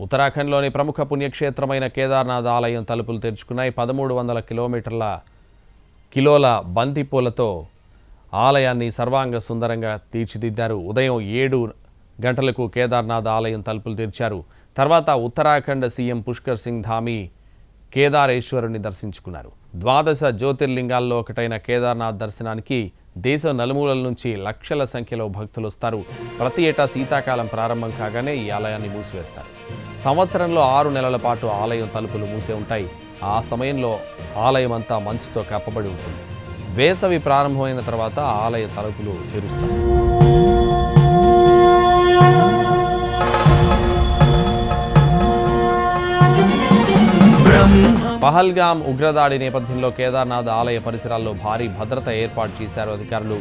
ఉత్తరాఖండ్లోని ప్రముఖ పుణ్యక్షేత్రమైన కేదార్నాథ్ ఆలయం తలుపులు తెరుచుకున్నాయి. పదమూడు వందల కిలోమీటర్ల కిలోల బంతిపూలతో ఆలయాన్ని సర్వాంగ సుందరంగా తీర్చిదిద్దారు. ఉదయం ఏడు గంటలకు కేదార్నాథ్ ఆలయం తలుపులు తెరిచారు. తర్వాత ఉత్తరాఖండ్ సీఎం పుష్కర్ సింగ్ ధామి కేదారేశ్వరుని దర్శించుకున్నారు. ద్వాదశ జ్యోతిర్లింగాల్లో ఒకటైన కేదార్నాథ్ దర్శనానికి దేశం నలుమూలల నుంచి లక్షల సంఖ్యలో భక్తులు వస్తారు. ప్రతి ఏటా శీతాకాలం ప్రారంభం కాగానే ఈ ఆలయాన్ని మూసివేస్తారు. సంవత్సరంలో ఆరు నెలల పాటు ఆలయం తలుపులు మూసే ఉంటాయి. ఆ సమయంలో ఆలయం అంతా మంచుతో కప్పబడి ఉంటుంది. వేసవి ప్రారంభమైన తర్వాత ఆలయ తలుపులు తెరుస్తారు. పహల్గామ్ ఉగ్రదాడి నేపథ్యంలో కేదార్నాథ్ ఆలయ పరిసరాల్లో భారీ భద్రత ఏర్పాటు చేశారు అధికారులు.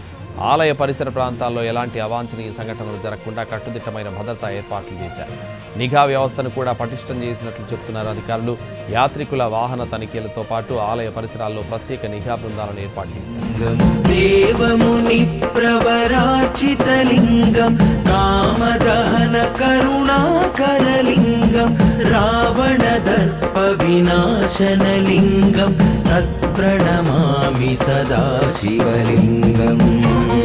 ఆలయ పరిసర ప్రాంతాల్లో ఎలాంటి అవాంఛనీయ సంఘటనలు జరగకుండా కట్టుదిట్టమైన భద్రతా ఏర్పాట్లు చేశారు. నిఘా వ్యవస్థను కూడా పటిష్టం చేసినట్లు చెబుతున్నారు అధికారులు. యాత్రికుల వాహన తనిఖీలతో పాటు ఆలయ పరిసరాల్లో ప్రత్యేక నిఘా బృందాలను ఏర్పాటు చేశారు. దేవముని రావణ विनाशनलिङ्गं तत्प्रणमामि सदा शिवलिङ्गम्।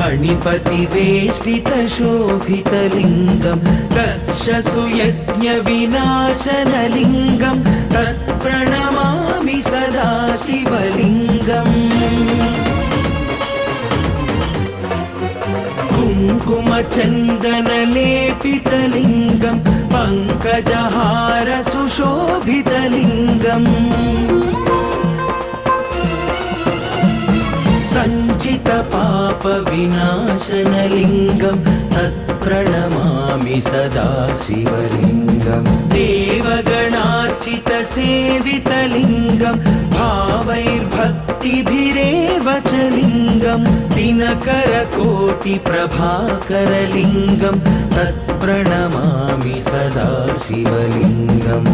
फणिपतिवेष्टितशोभितलिङ्गं दक्षसुयज्ञविनाशनलिङ्गं तत्प्रणमामि सदा शिवलिङ्गम् कुङ्कुमचन्दनलेपितलिङ्गं पङ्कजहारसुशोभितलिङ्गम् सञ्चितपापविनाशनलिङ्गं तत्प्रणमामि सदा शिवलिङ्गं देवगणार्चितसेवितलिङ्गं भावैर्भक्तिभिरेव च लिङ्गं दिनकरकोटिप्रभाकरलिङ्गं तत्प्रणमामि सदा शिवलिङ्गम्